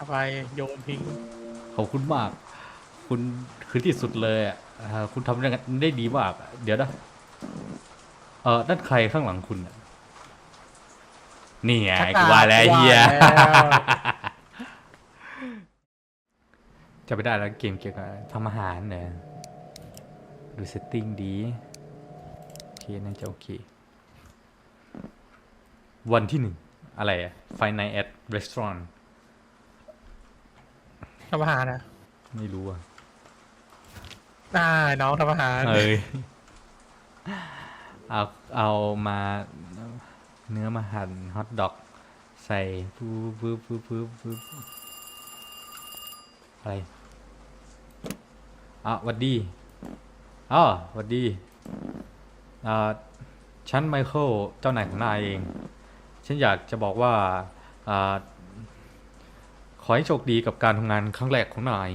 เอาไปโยนทิ้งขอบคุณมาก คุณคือที่สุดเลยอะอ่าคุณทำได้ได้ดีมากอะเดี๋ยวนะเออนั่นใครข้างหลังคุณอะนี่ไงชักกูว่าแล้วว่าเฮียแล้วจะไปได้แล้วเกมเกี่ยวกับทำอาหารเนี่ยดูเซตติ้งดีโอเคน่าจะโอเค วันที่หนึ่งอะไรอะ Five Night at Restaurant ทำอาหารนะไม่รู้อะอ่าน้องทำอาหารเอ้ยเอาเอามาเนื้อมาหั่นฮอทดอก ใส่ปุ๊บปุ๊บปุ๊บปุ๊บปุ๊บอะไรอะหวัดดีอ๋อหวัดดีอ่าฉันไมเคิลเจ้านายของนายเอง ฉันอยากจะบอกว่าอ่า ขอให้โชคดีกับการทำงานครั้งแรกของนาย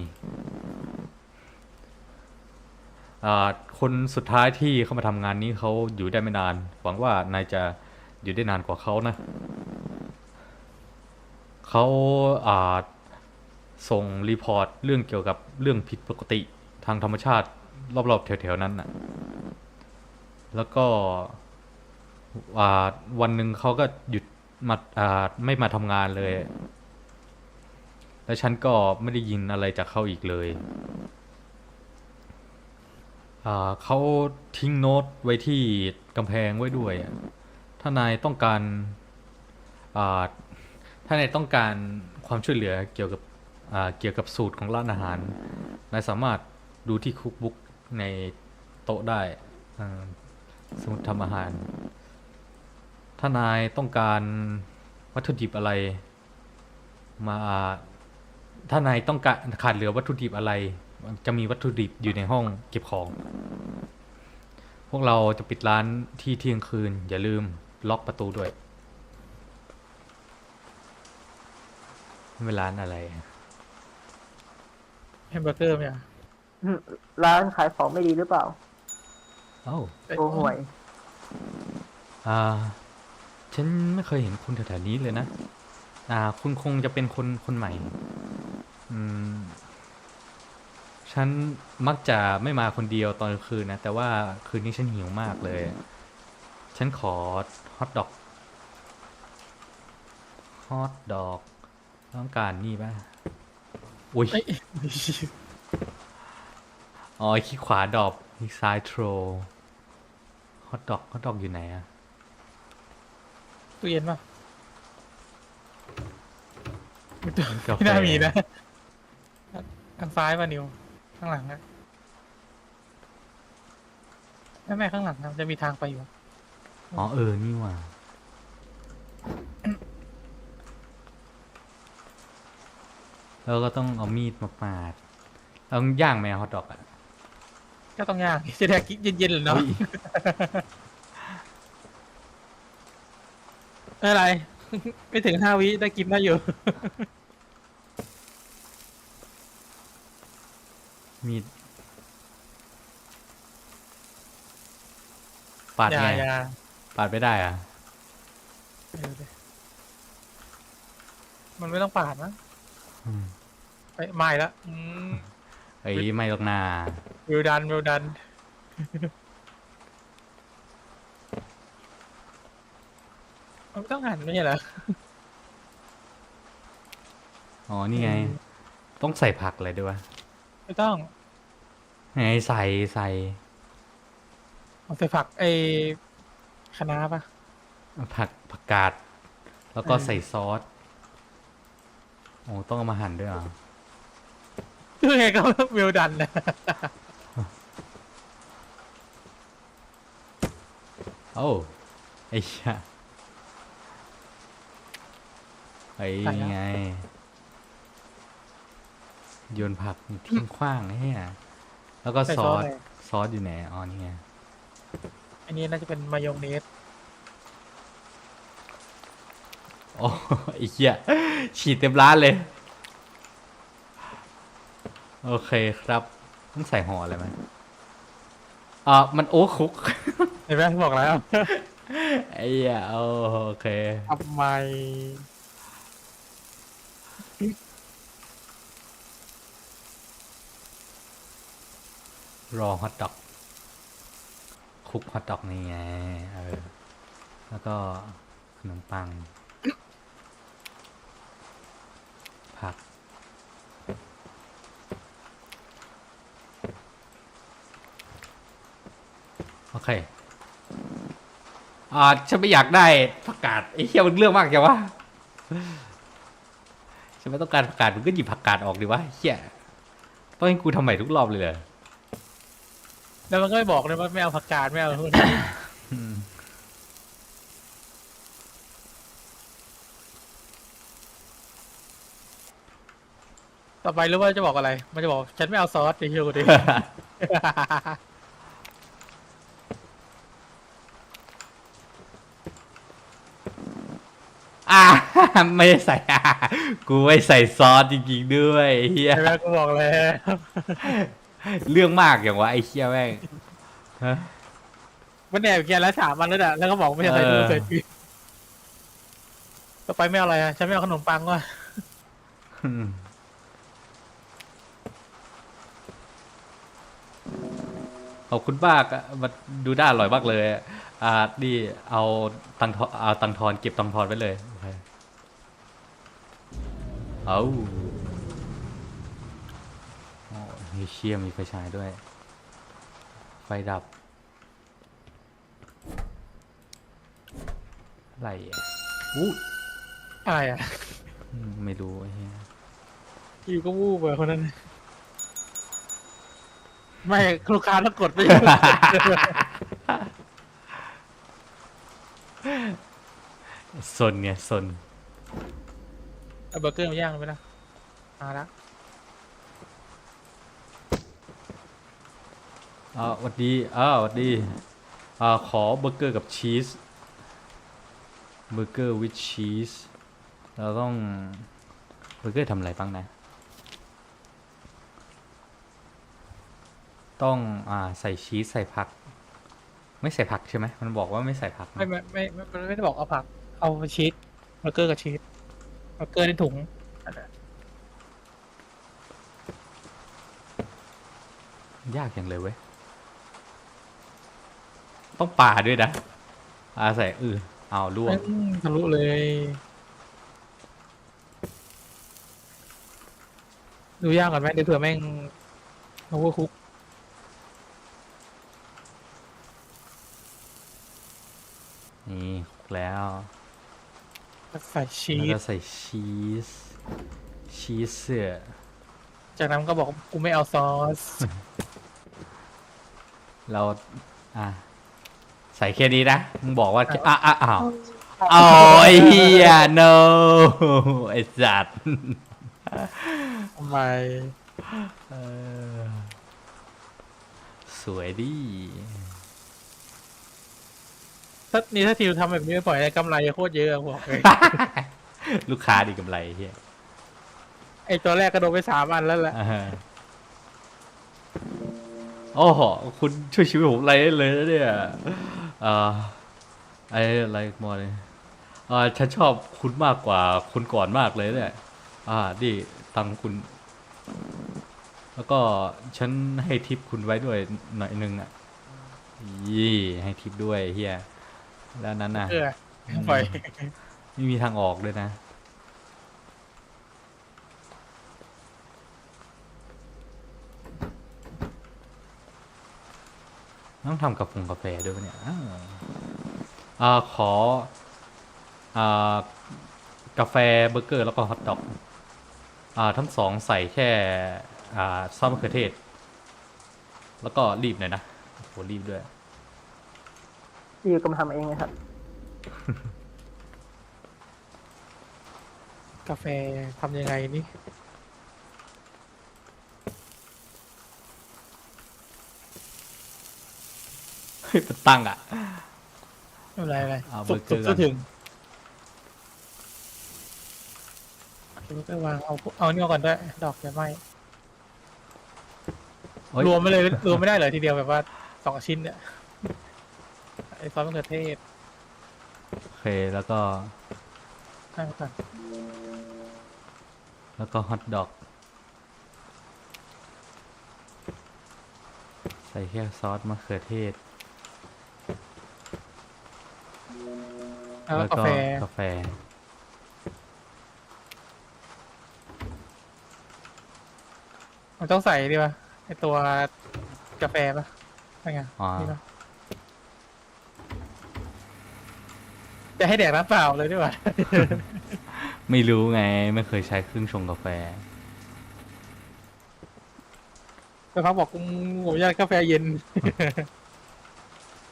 อ่าคนสุดท้ายที่เข้ามาทำงานนี้เขาอยู่ได้ไม่นาน หวังว่านายจะอยู่ได้นานกว่าเขานะเขาอ่าส่งรีพอร์ตเรื่องเกี่ยวกับเรื่องผิดปกติทางธรรมชาติ รอบๆแถวๆนั้นน่ะแล้วก็อ่าวันหนึ่งเขาก็หยุดมาอ่าไม่มาทำงานเลย แล้วฉันก็ไม่ได้ยินอะไรจากเขาอีกเลย เขาทิ้งโน้ตไว้ที่กำแพงไว้ด้วย ถ้านายต้องการาถ้านายต้องการความช่วยเหลือเกี่ยวกับเกี่ยวกับสูตรของร้านอาหาร นายสามารถดูที่คุกบุ๊กในโต๊ะได้สมุดทำอาหาร ถ้านายต้องการวัตถุดิบอะไรมา ถ้านายต้องการขาดเหลือวัตถุดิบอะไร จะมีวัตถุดิบอยู่ในห้องเก็บของ พวกเราจะปิดร้านที่เที่ยงคืน อย่าลืมล็อกประตูด้วยไม่ร้านอะไรอะแฮมเบอร์เกอร์เนี่ยอืมร้านขายของไม่ดีหรือเปล่าเอ้าโอ้ห่วย อ่า ฉันไม่เคยเห็นคุณแถวๆนี้เลยนะ อ่า คุณคงจะเป็นคนคนใหม่ อืม ฉันมักจะไม่มาคนเดียวตอนกลางคืนนะ แต่ว่าคืนนี้ฉันหิวมากเลย ฉันขอฮอทดอก ฮอทดอก ต้องการนี่ป่ะ อุ้ยเอ้ยอ๋อคลิกขวาดรอปคลิกซ้ายโทรฮอทดอกฮอทดอกอยู่ไหนอะตู้เย็นป่ะ กาแฟไม่น่ามีนะทางซ้ายป่ะนิว ข้างหลังนะไม่ไม่ข้างหลังนะจะมีทางไปอยู่ อ๋อเออ นี่ว่ะแล้วก็ต้องเอามีดมาปาดเราต้องย่างไหมฮอทดอกอะก็ต้องย่างจะได้กินเย็นๆเหรอเนาะอุ๊ยไม่เป็นไร ไม่ถึงห้าวิได้กินได้อยู่ มีดปาดอย่าไงอย่าปาดไม่ได้อะเออดิมันไม่ต้องปาดนะอืมไปไม่ละอืมเอ้ยไม่หรอกนาวิวดันวิวดัน มันไม่ต้องหันไม่ใช่เหรอ อ๋อนี่ไงต้องใส่ผักอะไรด้วยวะ ไม่ต้องไงใส่ใส่เอาใส่ผักไอ้คะน้าปะ ผักผักกาด แล้วก็เออ ใส่ซอสโอ้ต้องเอามาหั่นด้วยเหรอคือไงก็วิวดันนะโอ้ไอ้เหี้ยไอ้นี่ไง โยนผักทิ้งขว้างไอ้เหี้ยแล้วก็ใส่ซซออสสเลยซอสอยู่ไหนอ๋อนี่ไงอันนี้น่าจะเป็นมายองเนสโอ้ไอ้เหี้ยฉีดเต็มร้านเลย โอเคครับต้องใส่ห่ออะไรไหมอ่ามันโอ้คุก เห็นไหมบอกแล้วไอ้เหี้ยโอเค ทำไม รอฮอทดอกคุกฮอทดอกนี่ไงเออแล้วก็ขนมปัง ผัก โอเคอ่าฉันไม่อยากได้ผักกาดไอ้เหี้ยมันเรื่องมากจังวะฉันไม่ต้องการผักกาดมึงก็หยิบผักกาดออกดิวะเหี้ยต้องให้กูทำใหม่ทุกรอบเลยเหรอ แล้วมันก็ไม่บอกเลยว่าไม่เอาผักกาดไม่เอาอืมต่อไปรู้ว่าจะบอกอะไร มันจะบอกฉันไม่เอาซอสไอ้เหี้ยกูดิ อ่า ไม่ได้ใส่อ่ากูไม่ใส่ซอสจริงๆด้วยไอ้เฮีย ใช่ไหมกูบอกเลย เรื่องมากอย่างวะไอ้เฮียแม่งฮะ มันแอบเกียนแล้วสามวันแล้วน่ะแล้วก็บอกไม่ใช่อะไรเออ ดูเสร็จอีกต่อไปไม่เอาอะไรอะฉันไม่เอาขนมปังว่ะอืมขอบคุณมากอะมันดูน่าอร่อยมากเลยอะอ่านี่เอาตังทอนเอาตังทอนเก็บตังทอนไว้เลยโอเคเอาโอ้ มีเชี่ยมีไฟฉายด้วย ไฟดับ อะไรอะอู้อะไรอะอืมไม่รู้ไอ้เหี้ยอยู่ก็วูบไปคนนั้น ไม่ลูกค้าต้องกดไปซนไงซนเอาเบอร์เกอร์มาย่างไปนะมาละ อ่าหวัดดีอ่าหวัดดีอ่าขอเบอร์เกอร์กับชีสเบอร์เกอร์วิชชีสเราต้องเบอร์เกอร์ทำอะไรบ้างนะ ต้องอ่าใส่ชีสใส่ผัก ไม่ใส่ผักใช่ไหมมันบอกว่าไม่ใส่ผักนะไม่ไม่ไม่ไม่ไม่ไม่ได้บอกเอาผัก เอาชีสเบอร์เกอร์กับชีสเบอร์เกอร์ในถุงยากอย่างเลยเว้ย ต้องป่าด้วยนะอ่าใส่เออเอาล่วงอืมทะลุเลยดูย่างก่อนไหมเดี๋ยวเผื่อแม่งโอเวอร์คุกนี่แล้วใส่ชีแล้วสก็ใส่ชีสชีสเสือจากนั้นก็บอกกูไม่เอาซอส เรา อะ ใส่แค่นี้นะมึงบอกว่าแค่อะอะอ้าวเอาโอ้ยเฮีย no ไอ้สัตว์ทำไมเออสวยดีถ้านี่ถ้าทิวทำแบบนี้ปล่อยได้กำไรโคตรเยอะอะบอกเลยลูกค้าดีกำไรเฮียไอตัวแรกก็โดนไปสามอันแล้วแหละอ่าฮะโอ้โหคุณช่วยชีวิตผมอะไรได้เลยนะเนี่ย อ่าไอ้อะไรมอเลยอ่าฉันชอบคุณมากกว่าคุณก่อนมากเลยเนี่ยอ่าดิตังค์คุณ แล้วก็ฉันให้ทิปคุณไว้ด้วยหน่อยนึงอะยี่ให้ทิปด้วยเฮียแล้วนั้นน่ะเออปล่อยไม่มีทางออกเลยนะ ต้องทำกับฟงกาแฟด้วยปะเนี่ยอ้าวอ่าขออ่ากาแฟเบอร์เกอร์แล้วก็ฮอทดอกอ่าทั้งสองใส่แค่อ่าซอสมะเขือเทศ แล้วก็รีบหน่อยนะโหรีบด้วยอยู่ก็มาทำเองนะครับ กาแฟทำยังไงนี่ เฮ้ยมันตั้งอะไม่เป็นไรอะไรเอาสุกเบอร์เกสุอกร์ก่อนก็ถึงเดี๋ยวไปวางเอาเอานี่มาก่อนด้วยดอกจะไหมเฮ้ยรวมไม่เลยรวมไม่ได้เลยทีเดียวแบบว่าสองชิ้นเนี่ยไอซอสมะเขือเทศโอเคแล้วก็ให้มาก่อนแล้วก็ฮอทดอกส่แค่ซอสมะเขือเทศ แล้วก็กาแฟ กาแฟ มันต้องใส่ดีป่ะไอตัวกาแฟป่ะอะไรเงี้ยอ่า นี่ป่ะจะให้แดกน้ำเปล่าเลยดีกว่า ไม่รู้ไง ไม่เคยใช้เครื่องชงกาแฟแต่พักบอกกูผมอยากกาแฟเย็น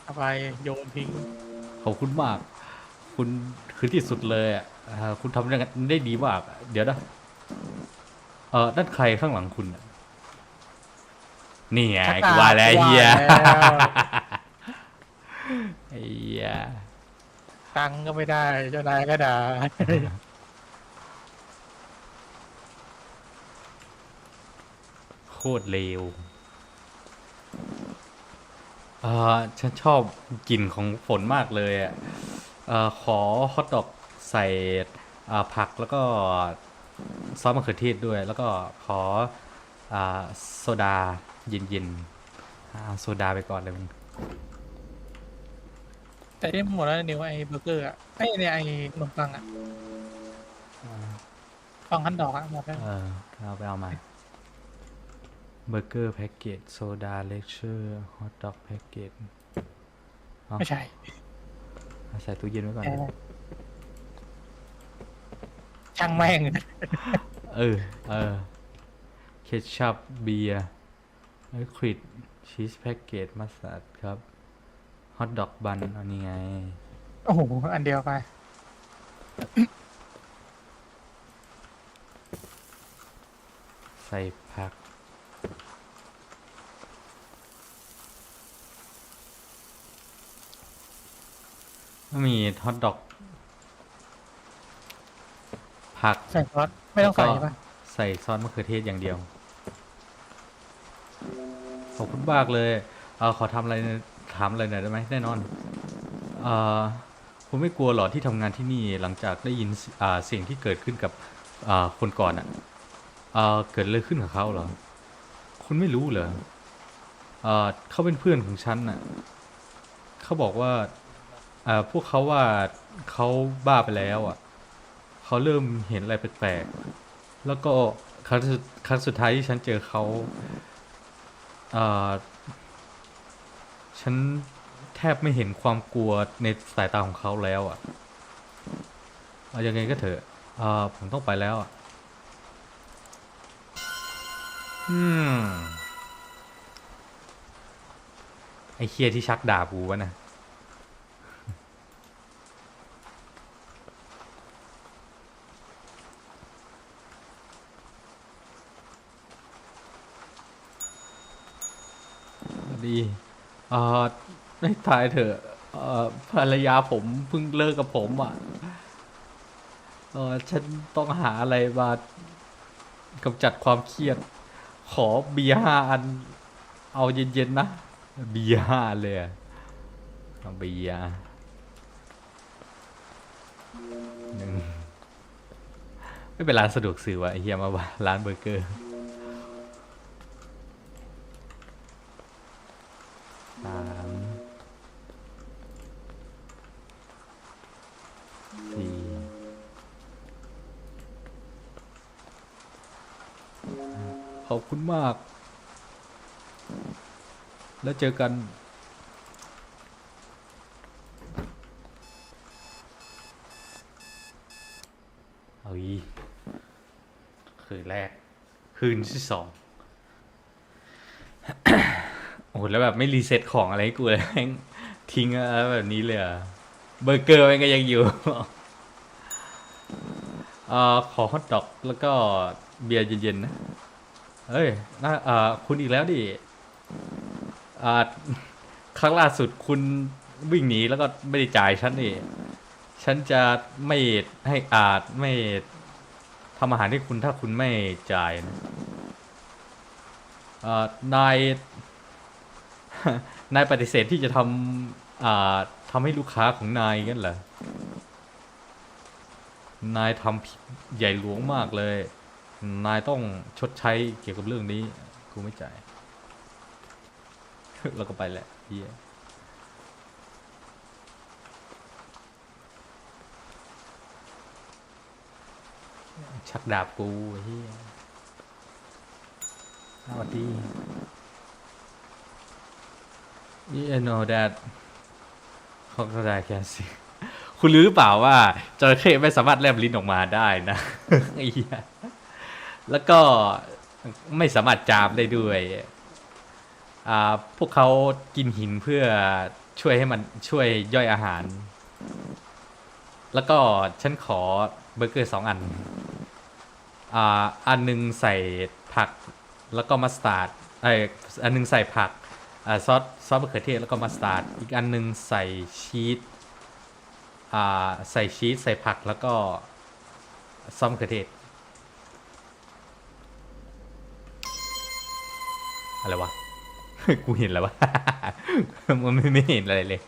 เอาไปโยนทิ้งขอบคุณมาก คุณคือที่สุดเลยอะอ่าคุณทำได้ดีมากอะเดี๋ยวนะเออนั่นใครข้างหลังคุณอะนี่ไงชักกูดาบว่าแล้วไอ้เฮียว่าแล้วไอ้เฮียตังค์ก็ไม่ได้ เจ้านายก็ด่าโคตรเลวเออฉันชอบกลิ่นของฝนมากเลยอะเออ ขอฮอทดอกใส่อ่าผักแล้วก็ซอสมะเขือเทศด้วย แล้วก็ขออ่าโซดาเย็นๆอ่าโซดาไปก่อนเลยมึงแต่ที่หมดแล้วนิวไอ้เบอร์เกอร์อะไอ้เนี่ยไอ้ขนมปังอะปังขั้นดอกอะหมดแล้วเออเอาไปเอามาเบอร์เกอร์แพ็กเกจโซดาเลคเชอร์ฮอทดอกแพ็กเกจไม่ใช่ ใส่ตู้เย็นไว้ก่อนแค่ช่างแม่ง เออ เออ เคชัพเบียร์ไอคริดชีสแพ็กเกจมัสตาร์ดครับ ฮอทดอกบันอันนี้ไง โอ้โห อันเดียวไป ใส่ผัก มีฮอทดอก ผักใส่ซอสไม่ต้องใส่แล้วก็ป่ะใส่ซอสมะเขือเทศอย่างเดียว ขอบคุณมากเลยเออขอทำอะไรหน่อยถามอะไรหน่อยได้ไหมแน่นอนเออคุณไม่กลัวเหรอที่ทำงานที่นี่หลังจากได้ยินอ่าเสียงที่เกิดขึ้นกับอ่าคนก่อนอะเออเกิดอะไรขึ้นกับเขาเหรอ คุณไม่รู้เหรอเออเขาเป็นเพื่อนของฉันน่ะเขาบอกว่าเอ่อพวกเขาว่าเขาบ้าไปแล้วอะเขาเริ่มเห็นอะไรแปลกๆแล้วก็ครั้งสุดครั้งสุดท้ายที่ฉันเจอเขาอ่อฉันแทบไม่เห็นความกลัวในสายตาของเขาแล้วอะเอายังไงก็เถอะอ่อผมต้องไปแล้วอะอืมไอ้เคียที่ชักดาบกูวะนะ เออได้ตายเถอะเออภรรยาผมเพิ่งเลิกกับผมอะเออฉันต้องหาอะไรมากำจัดความเครียด ขอเบียร์ห้าอัน เอาเย็นๆนะ เบียร์ห้าเลยอะเอาเบียร์หนึ่งไม่เป็นร้านสะดวกซื้อวะไอเฮียมาว่าร้านเบอร์เกอร์ ขอบคุณมาก แล้วเจอกันเอาอีคืนแรก คืนที่สอง โอ้โหแล้วแบบไม่รีเซ็ตของอะไรกูเลยทิ้งอะไรแบบนี้เลยอะเบอร์เกอร์มันก็ยังอยู่ อ่อขอฮอทดอกแล้วก็เบียร์เย็นๆนะเอ้ยน่าเอ่อคุณอีกแล้วดิอ่าครั้งล่าสุดคุณวิ่งหนีแล้วก็ไม่ได้จ่ายฉันนี่ฉันจะไม่ให้อาจไม่ทำอาหารให้คุณถ้าคุณไม่จ่ายนะเอ่อนายนายปฏิเสธที่จะทำอ่าทำให้ลูกค้าของนายกันเหรอ นายทำผิดใหญ่หลวงมากเลย นายต้องชดใช้เกี่ยวกับเรื่องนี้ กูไม่จ่าย แล้วก็ไปแหละเฮียชักดาบกูเฮียสวัสดี You know that เขาก็ได้แคุณรู้หรือเปล่าว่าจระเข้ไม่สามารถแลบลิ้นออกมาได้นะไอ้เหี้ยแล้วก็ไม่สามารถจามได้ด้วยอ่าพวกเขากินหินเพื่อช่วยให้มันช่วยย่อยอาหาร แล้วก็ฉันขอเบอร์เกอร์สองอันอ่าอันหนึ่งใส่ผักแล้วก็มัสตาร์ดไออันหนึงใส่ผักอ่าซอสซอสมะเขือเทศแล้วก็มัสตาร์ดอีกอันหนึงใส่ชีส ใส่ชีสใส่ผักแล้วก็ซอสมะเขือเทศ อะไรวะ กูเห็นแล้ววะ มันไม่ไม่เห็นอะไรเลย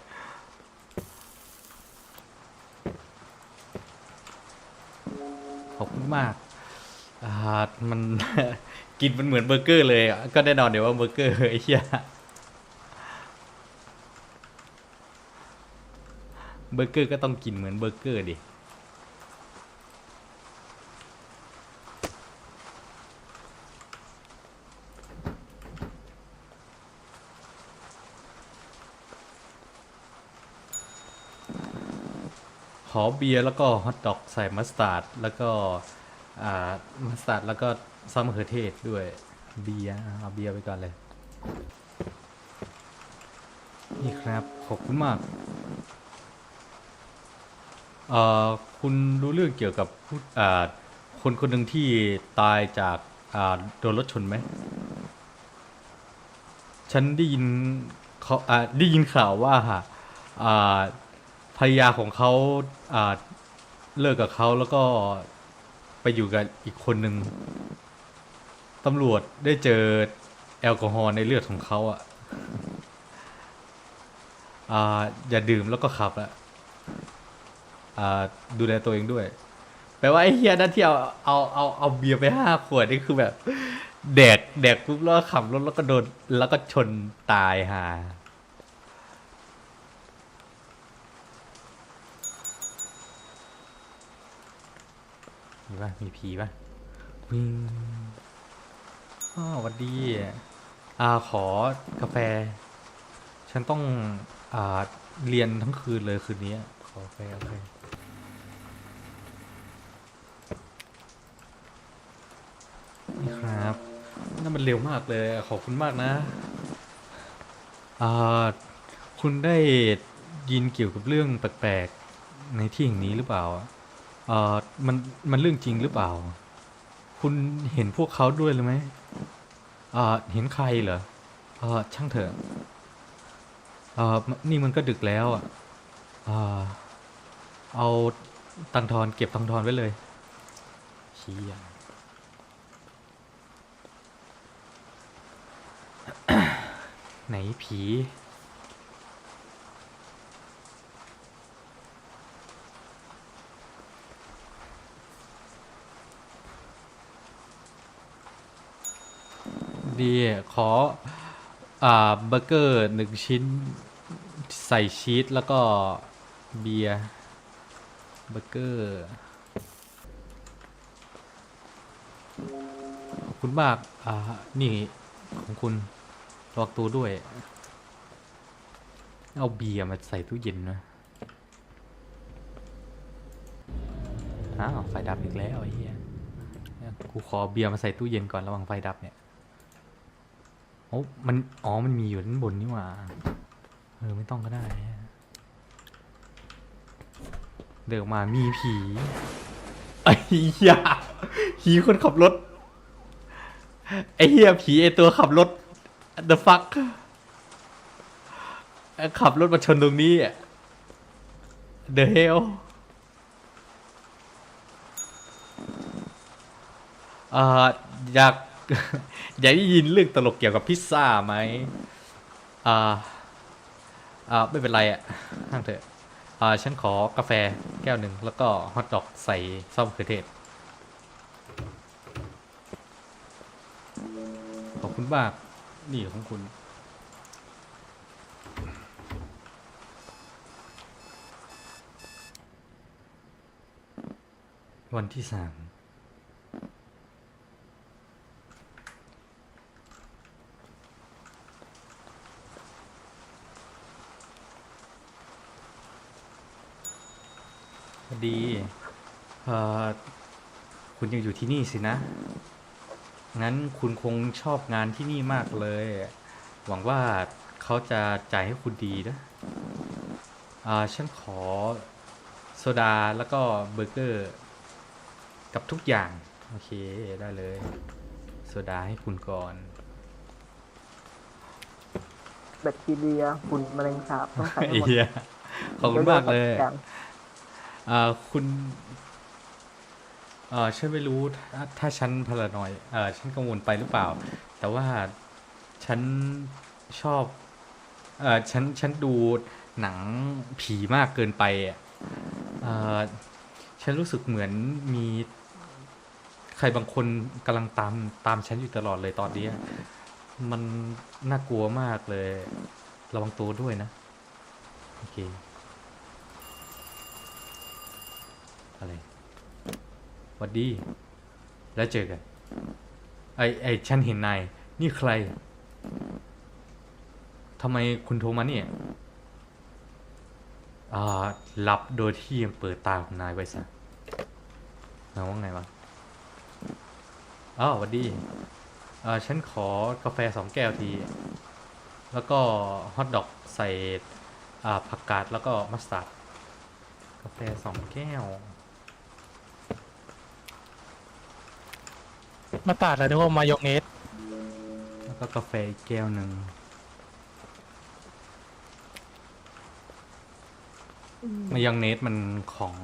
ขอบคุณมากอ่ามัน กินมันเหมือนเบอร์เกอร์เลย ก็แน่นอนเดี๋ยวว่าเบอร์เกอร์ไอ้เหี้ย เบอร์เกอร์ก็ต้องกินเหมือนเบอร์เกอร์ดิ ขอเบียร์แล้วก็ฮอทดอกใส่มัสตาร์ดแล้วก็อ่ามัสตาร์ดแล้วก็ซอสมะเขือเทศด้วย เบียร์เอาเบียร์ไปก่อนเลย นี่ครับ ขอบคุณมาก เอ่อคุณรู้เรื่องเกี่ยวกับผู้อ่าคนคนหนึ่งที่ตายจากอ่าโดนรถชนไหม ฉันได้ยินเขาอ่าได้ยินข่าวว่าอ่าภรรยาของเขาอ่าเลิกกับเขาแล้วก็ไปอยู่กับอีกคนหนึ่งตำรวจได้เจอแอลกอฮอล์ในเลือดของเขาอะอ่าอย่าดื่มแล้วก็ขับอะอ่า ดูแลตัวเองด้วย แปลว่าไอ้เฮียนั่นที่เอาเอาเอาเอาเบียร์ไปห้าขวดนี่คือแบบ แดกแดกปุ๊บแล้วขับรถแล้วก็โดนแล้วก็ชนตายฮะมีป่ะมีผีป่ะวิ่งอ้าววัดดีอ่าขอกาแฟ ฉันต้องอ่าเรียนทั้งคืนเลยคืนนี้ ขอกาแฟกาแฟ นี่ครับนั่นมันเร็วมากเลย ขอบคุณมากนะอ่าคุณได้ยินเกี่ยวกับเรื่องแปลกๆในที่แห่งนี้หรือเปล่าอ่ามันมันเรื่องจริงหรือเปล่า คุณเห็นพวกเขาด้วยหรือไหมอ่าเห็นใครเหรออ่าช่างเถอะอ่านี่มันก็ดึกแล้วอะอ่าเอาตังทอนเก็บตังทอนไว้เลยเชี้ย ไหนผี ดี ขอ อ่าเบอร์เกอร์หนึ่งชิ้น ใส่ชีสแล้วก็เบียร์เบอร์เกอร์ขอบคุณมาก อ่า นี่ของคุณ ระวังตัวด้วย เอาเบียร์มาใส่ตู้เย็นนะอ้าวไฟดับอีกแล้วไอ้เหี้ยกูขอเบียร์มาใส่ตู้เย็นก่อนระหว่างไฟดับเนี่ยโอ้มันอ๋อมันมีอยู่ด้านบนนี่หว่าเออไม่ต้องก็ได้เดินอกมามีผีไอ้เหี้ยผีคนขับรถไอ้เหี้ยผีไอ้ตัวขับรถ the fuck ขับรถมาชนตรงนี้อะ the hell อ่าอยาก อยากได้ยินเรื่องตลกเกี่ยวกับพิซซ่าไหมอ่าอ่าไม่เป็นไรอะห้างเถอะอ่าฉันขอกาแฟแก้วหนึ่งแล้วก็ฮอทดอกใส่ซอสมะเขือเทศขอบคุณมาก นี่ของคุณ วันที่สามดี เอ่อ คุณยังอยู่ที่นี่สินะ งั้นคุณคงชอบงานที่นี่มากเลย หวังว่าเขาจะจ่ายให้คุณดีนะอ่าฉันขอโซดาแล้วก็เบอร์เกอร์ กับทุกอย่าง โอเคได้เลย โซดาให้คุณก่อน แบคทีเรียฝุ่นแมลงสาบต้องใส่ให้หมดเฮียขอบคุณมากเลยอย่างอ่าคุณ เออฉันไม่รู้ถ้าถ้าฉันพลานอยเออฉันกังวลไปหรือเปล่า แต่ว่าฉันชอบเออฉันฉันดูหนังผีมากเกินไปอะเออฉันรู้สึกเหมือนมีใครบางคนกำลังตามตามฉันอยู่ตลอดเลยตอนนี้ มันน่ากลัวมากเลย ระวังตัวด้วยนะ โอเค อะไร วัดดี แล้วเจอกัน ไอไอฉันเห็นนาย นี่ใครทำไมคุณโทรมาเนี่ยอ่าหลับโดยที่ยังเปิดตาของนายไว้ซะนายว่าไงวะอ้าววัดดีอ่าฉันขอกาแฟสองแก้วที แล้วก็ฮอทดอกใส่อ่าผักกาดแล้วก็มัสตาร์ดกาแฟสองแก้ว มาตัดแล้วนึกว่ามายองเนสแล้วก็กาแฟอีกแก้วหนึ่งมายองเนสมันของ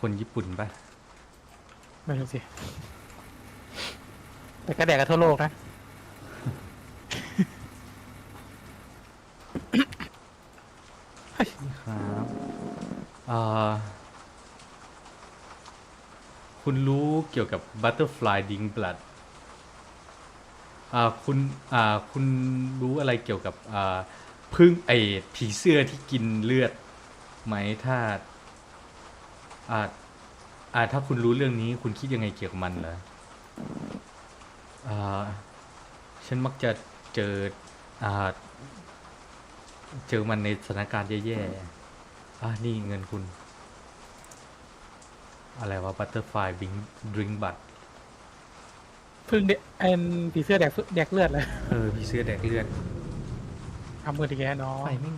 คนญี่ปุ่นปะไม่รู้สิ แต่ก็แดกกันทั่วโลกนะ ครับอ่าคุณรู้เกี่ยวกับ Butterfly d i n g Blood อ่าคุณอาคุณรู้อะไรเกี่ยวกับพึ่งไอผีเสื้อที่กินเลือดไหมถ้าอ่าอาถ้าคุณรู้เรื่องนี้ คุณคิดยังไงเกี่ยวกับมันเหรอาฉันมักจะเจออาเจอมันในสถานการณ์แย่ๆอะนี่เงินคุณ อะไรวะ Butterfly Bing Drink Bud เพึ่งเดแอนผีเสื้อแดกแดกเลือดเลยเออพี่เสื้อแดกเลือดทำมือดีแกน้องไปไม่ง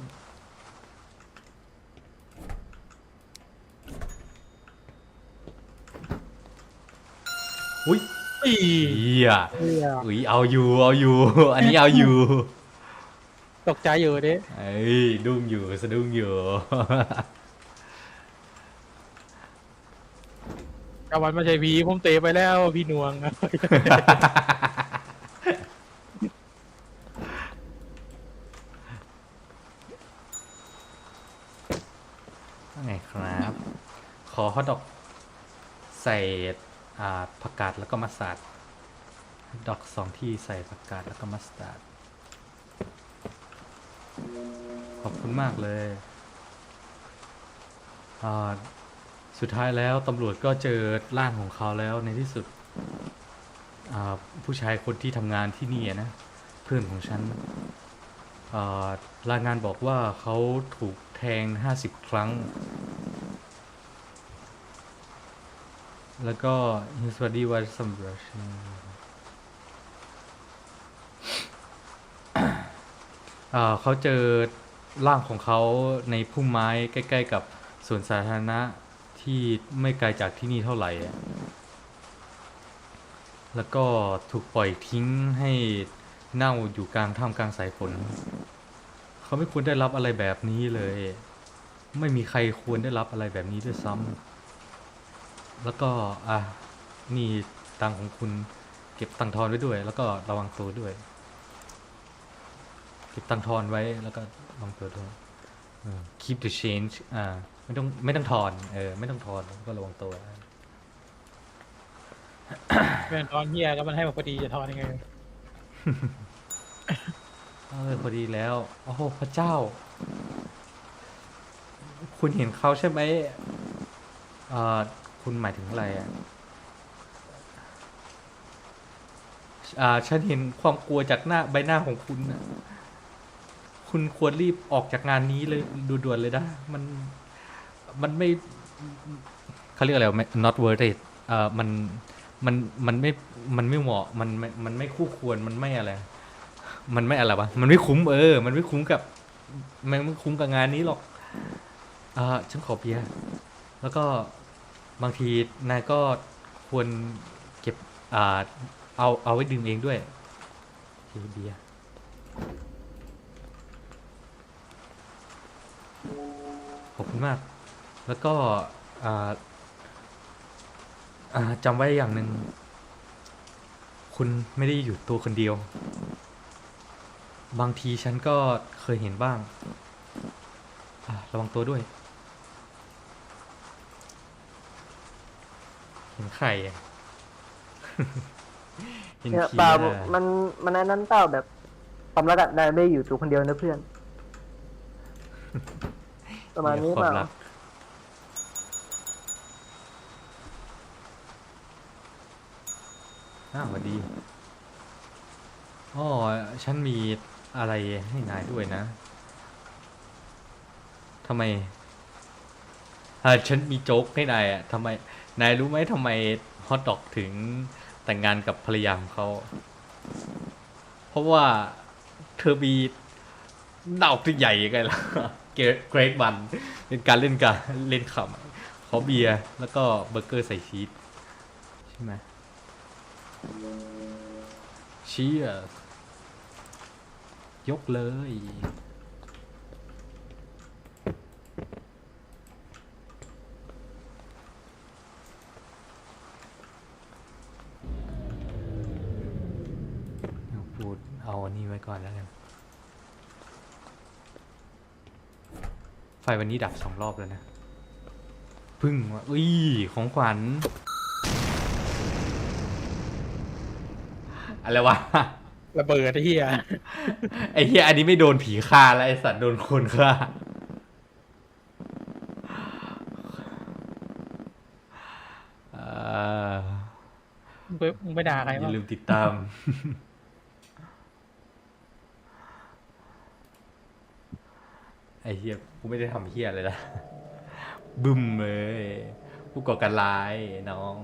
อุ้ยอีเฮียเหี้ยอุ้ยเอาอยู่เอาอยู่ อันนี้เอาอยู่ ตกใจอยู่ดิเอ้ยดุ้งอยู่สะดุ้งอยู่ กวันไม่ใช่ผีผมเตะไปแล้วพี่นวงว่าไงครับ ขอฮอทดอกใส่อ่าผักกาดแล้วก็มัสตาร์ดฮอทดอกสองที่ใส่ผักกาดแล้วก็มัสตาร์ดขอบคุณมากเลยอ่า สุดท้ายแล้วตำรวจก็เจอร่างของเขาแล้วในที่สุดผู้ชายคนที่ทำงานที่นี่นะเพื่อนของฉันรายงานบอกว่าเขาถูกแทงห้าสิบครั้ง แล้วก็ his body was some brushing อ่าเขาเจอร่างของเขาในพุ่มไม้ใกล้ ๆ กับสวนสาธารณะ ที่ไม่ไกลจากที่นี่เท่าไหร่ แล้วก็ถูกปล่อยทิ้งให้เน่าอยู่กลางท่ามกลางสายฝน เขาไม่ควรได้รับอะไรแบบนี้เลย ไม่มีใครควรได้รับอะไรแบบนี้ด้วยซ้ำ แล้วก็อะนี่ตังของคุณเก็บตังทอนไว้ด้วย แล้วก็ระวังตัวด้วย เก็บตังทอนไว้แล้วก็ระวังตัวด้วย keep the change อ่าไม่ต้องไม่ต้องทอนเออไม่ต้องทอนก็ระวังตัวแม่งตอนเฮียก็มันให้มาพอดีจะทอนยังไงเออพอดีแล้ว โอ้โหพระเจ้า คุณเห็นเขาใช่ไหมอ่าคุณคุณหมายถึงอะไรอะอ่าฉันเห็นความกลัวจากหน้าใบหน้าของคุณนะ คุณควรรีบออกจากงานนี้เลยด่วนๆเลยนะ มันมันไม่เขาเรียกอะไรวะไม่ not worth it เอ่อมันมันมันไม่มันไม่เหมาะมันไม่มันไม่คู่ควรมันไม่อะไร มันไม่อะไรวะมันไม่คุ้มเออ มันไม่คุ้มกับมันไม่คุ้มกับงานนี้หรอกอ่าฉันขอเบียร์แล้วก็บางทีนายก็ควรเก็บอ่าเอาเอาไว้ดื่มเองด้วยโอเคเบียร์ ขอบคุณมาก แล้วก็อ่าอ่าจำไว้อย่างหนึ่ง คุณไม่ได้อยู่ตัวคนเดียว บางทีฉันก็เคยเห็นบ้างอ่าระวังตัวด้วย เห็นไข่อะเห็นเนี่ยผีเปล่าอะมันมันอันนั้นเปล่าแบบความรักอะนายไม่ได้อยู่ตัวคนเดียวนะเพื่อน ประมาณนี้คเปวาล่ามรักอ้าวสวัสดีอ๋อฉันมีอะไรให้นายด้วยนะทำไมอ่าฉันมีโจ๊กให้นายอะทำไม นายรู้ไหมทำไมฮอตดอกถึงแต่งงานกับภรรยาของเขา เพราะว่าเธอมีดาวที่ใหญ่ยังไงล่ะ เกรเกรกบันเป็นการเล่นการเล่นขำขาเบียร์แล้วก็เบอร์เกอร์ใส่ชีสใช่ไหมเชียร์ยกเลยเอาพูดเอาอันนี้ไว้ก่อนแล้วกัน ฟวันนี้ดับสองรอบแล้วนะพึ่งว่าอุ้ย ของขวัญ อะไรวะ ระเบิดไอ้เหี้ยไอ้เหี้ยอันนี้ไม่โดนผีฆ่าแล้วไอ้สัตว์โดนคนฆ่า เอ่อมึงไปมึงไปด่าใครอย่าบ้าง ลืมติดตาม อ้เฮียกูไม่ได้ทำเหี้ยเลยละบึ้มเลย ผู้ก่อการร้ายน้อง